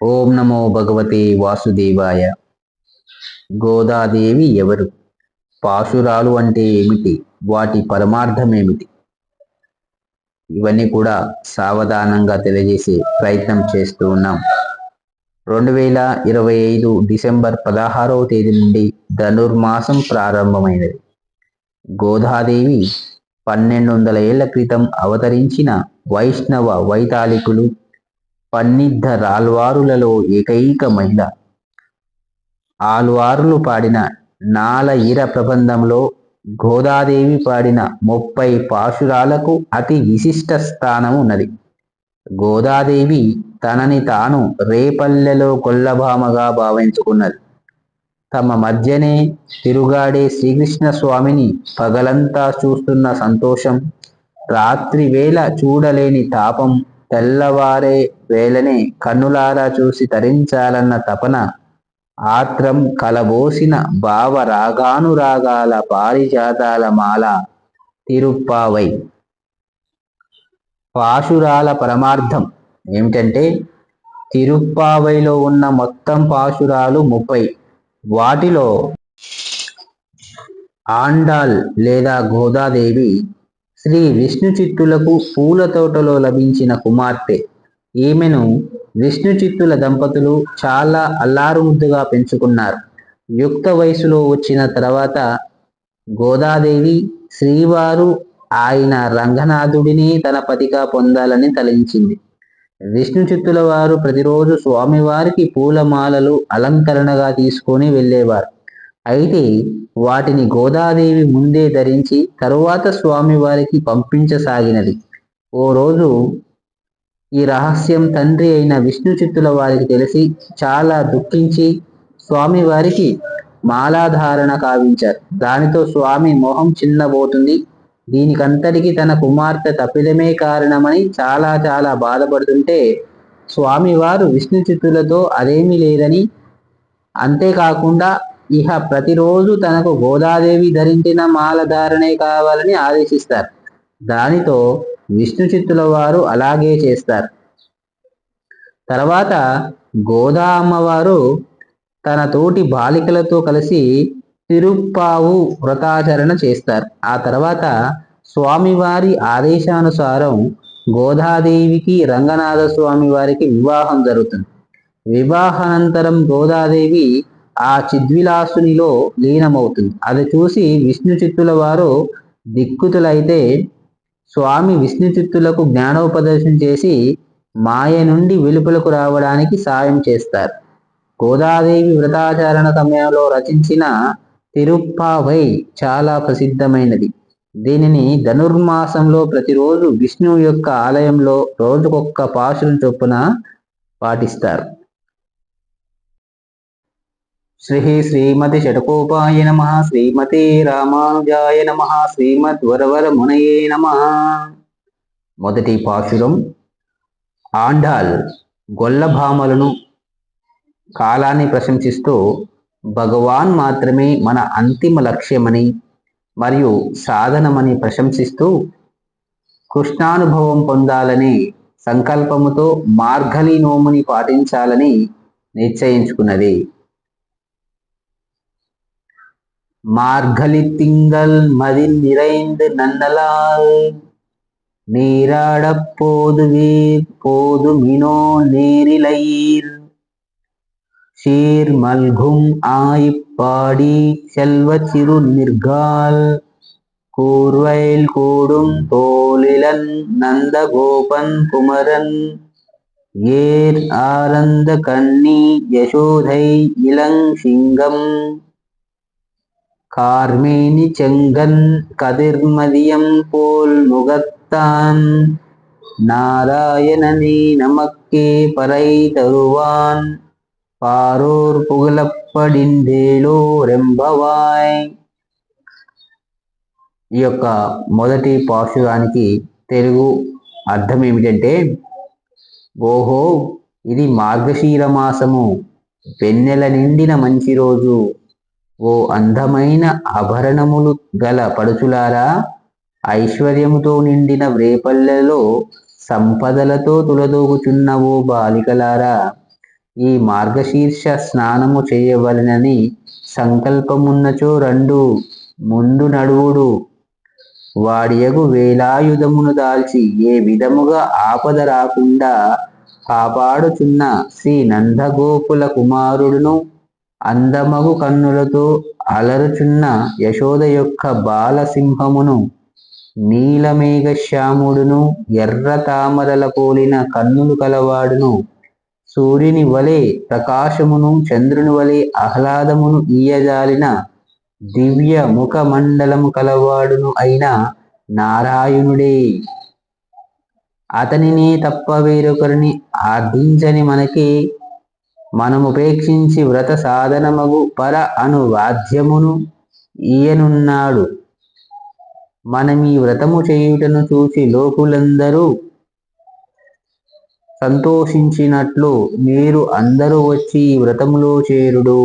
ఓం నమో భగవతే వాసుదేవాయ. గోదాదేవి ఎవరు? పాశురాలు అంటే ఏమిటి? వాటి పరమార్థం ఏమిటి ఇవన్నీ కూడా సావధానంగా తెలియజేసే ప్రయత్నం చేస్తూ ఉన్నాం. రెండు వేల ఇరవై ఐదు డిసెంబర్ పదహారవ తేదీ నుండి ధనుర్మాసం ప్రారంభమైనది. గోదాదేవి పన్నెండు వందల ఏళ్ళ క్రితం అవతరించిన వైష్ణవ వైతాళికులు పన్నిద్ద రాల్వారులలో ఏకైక మహిళ. ఆల్వారులు పాడిన నాల ఈర ప్రబంధంలో గోదాదేవి పాడిన ముప్పై పాశురాలకు అతి విశిష్ట స్థానం ఉన్నది గోదాదేవి తనని తాను రేపల్లెలో కొల్లభామగా భావించుకున్నది. తమ మధ్యనే తిరుగాడే శ్రీకృష్ణ స్వామిని పగలంతా చూస్తున్న సంతోషం రాత్రి వేళ చూడలేని తాపం తెల్లవారే వేళనే కన్నులారా చూసి తరించాలన్న తపన ఆత్రం కలబోసిన భావ రాగానురాగాల పారిజాతాల మాల తిరుప్పావై. పాశురాల పరమార్థం ఏమిటంటే తిరుప్పావైలో ఉన్న మొత్తం పాశురాలు ముప్పై. వాటిలో ఆండాల్ లేదా గోదాదేవి శ్రీ విష్ణు చిత్తులకు పూల తోటలో లభించిన కుమార్తె. ఈమెను విష్ణు చిత్తుల దంపతులు చాలా అల్లారుముద్దుగా పెంచుకున్నారు. యుక్త వయసులో వచ్చిన తర్వాత గోదాదేవి శ్రీవారు ఆయన రంగనాథుడిని తన పతిగా పొందాలని తలించింది. విష్ణు చిత్తుల వారు ప్రతిరోజు స్వామివారికి పూలమాలలు అలంకరణగా తీసుకొని వెళ్ళేవారు. అయితే వాటిని గోదాదేవి ముందే ధరించి తరువాత స్వామివారికి పంపించసాగినది. ఓ రోజు ఈ రహస్యం తండ్రి అయిన విష్ణు చిత్తుల వారికి తెలిసి చాలా దుఃఖించి స్వామివారికి మాలాధారణ కావించారు. దానితో స్వామి మొహం చిన్నబోతుంది. దీనికంతటికి తన కుమార్తె తప్పిదమే కారణమని చాలా చాలా బాధపడుతుంటే స్వామివారు విష్ణు చిత్తులతో అదేమీ లేదని అంతేకాకుండా ఇహ ప్రతిరోజు తనకు గోదాదేవి ధరించిన మాల ధారణే కావాలని ఆదేశిస్తారు. దానితో విష్ణు చిత్తుల వారు అలాగే చేస్తారు. తర్వాత గోదా అమ్మవారు తన తోటి బాలికలతో కలిసి తిరుప్పావు వ్రతాచరణ చేస్తారు. ఆ తర్వాత స్వామివారి ఆదేశానుసారం గోదాదేవికి రంగనాథ స్వామి వారికి వివాహం జరుగుతుంది. వివాహానంతరం గోదాదేవి ఆ చిద్విలాసునిలో లీనమవుతుంది. అది చూసి విష్ణు చిత్తుల వారు దిక్కుతులైతే స్వామి విష్ణు చిత్తులకు జ్ఞానోపదేశం చేసి మాయ నుండి వెలుపలకు రావడానికి సాయం చేస్తారు. గోదాదేవి వ్రతాచరణ సమయంలో రచించిన తిరుప్పావై చాలా ప్రసిద్ధమైనది. దీనిని ధనుర్మాసంలో ప్రతిరోజు విష్ణువు యొక్క ఆలయంలో రోజుకొక్క పాశురం చొప్పున పాటిస్తారు. శ్రీ శ్రీమతి షటకోపాయ నమ శ్రీమతి రామానుజాయ నమ శ్రీమద్ వరవర మునయే నమ. మొదటి పాశురం ఆండాల్ గొల్లభామలను కాలాన్ని ప్రశంసిస్తూ భగవాన్ మాత్రమే మన అంతిమ లక్ష్యమని మరియు సాధనమని ప్రశంసిస్తూ కృష్ణానుభవం పొందాలని సంకల్పముతో మార్గలీనోముని పాటించాలని నిశ్చయించుకున్నది. மார்கழி திங்கள் மதில் நிறைந்து நன்னலால். நீராடப் போதுவீர் போதுமினோ நேரிலையீர் சீர் மல்கும் ஆயிப்பாடி செல்வ சிறு நிற்கால் கூர்வயல் கூடும் தோலிலன் நந்தகோபன் குமரன். ஏர் ஆனந்த கண்ணி யசோதை இளங் சிங்கம் கார்மேனி செங்கன் கதிர்மதியம் போல் முகத்தான் நாராயணனே நமக்கே பறை தருவான் పారూర్ పుగలప్పడిందేలో రెంబవాయ్ ఈ యొక్క మొదటి పాశురానికి తెలుగు అర్థం ఏమిటంటే ఓహో ఇది మార్గశీర మాసము వెన్నెల నిండిన మంచి రోజు ఓ అందమైన ఆభరణములు గల పడుచులారా ఐశ్వర్యముతో నిండిన వ్రేపల్లెలో సంపదలతో తులదూగుచున్న ఓ బాలికలారా ఈ మార్గశీర్ష స్నానము చేయవలనని సంకల్పమున్నచో రెండు ముందు నడువుడు. వాడియగు వేలాయుధమును దాల్చి ఏ విధముగా ఆపద రాకుండా కాపాడుచున్న శ్రీ నందగోకుల కుమారుడును అందమగు కన్నులతో అలరుచున్న యశోద యొక్క బాలసింహమును నీలమేఘశ్యాముడును ఎర్ర తామరల పోలిన కన్నులు కలవాడును. సూర్యుని వలె ప్రకాశమును చంద్రుని వలె ఆహ్లాదమును ఈయజాలిన దివ్య ముఖ మండలము కలవాడును అయిన నారాయణుడే. అతనినే తప్ప వేరొకరిని ఆర్థించని మనకి మనముపేక్షించి వ్రత సాధనమగు పర అను వాద్యమును ఈయనున్నాడు. మనమీ వ్రతము చేయుటను చూసి లోకులందరూ సంతోషించినట్లు మీరు అందరూ వచ్చి ఈ వ్రతములో చేరుడు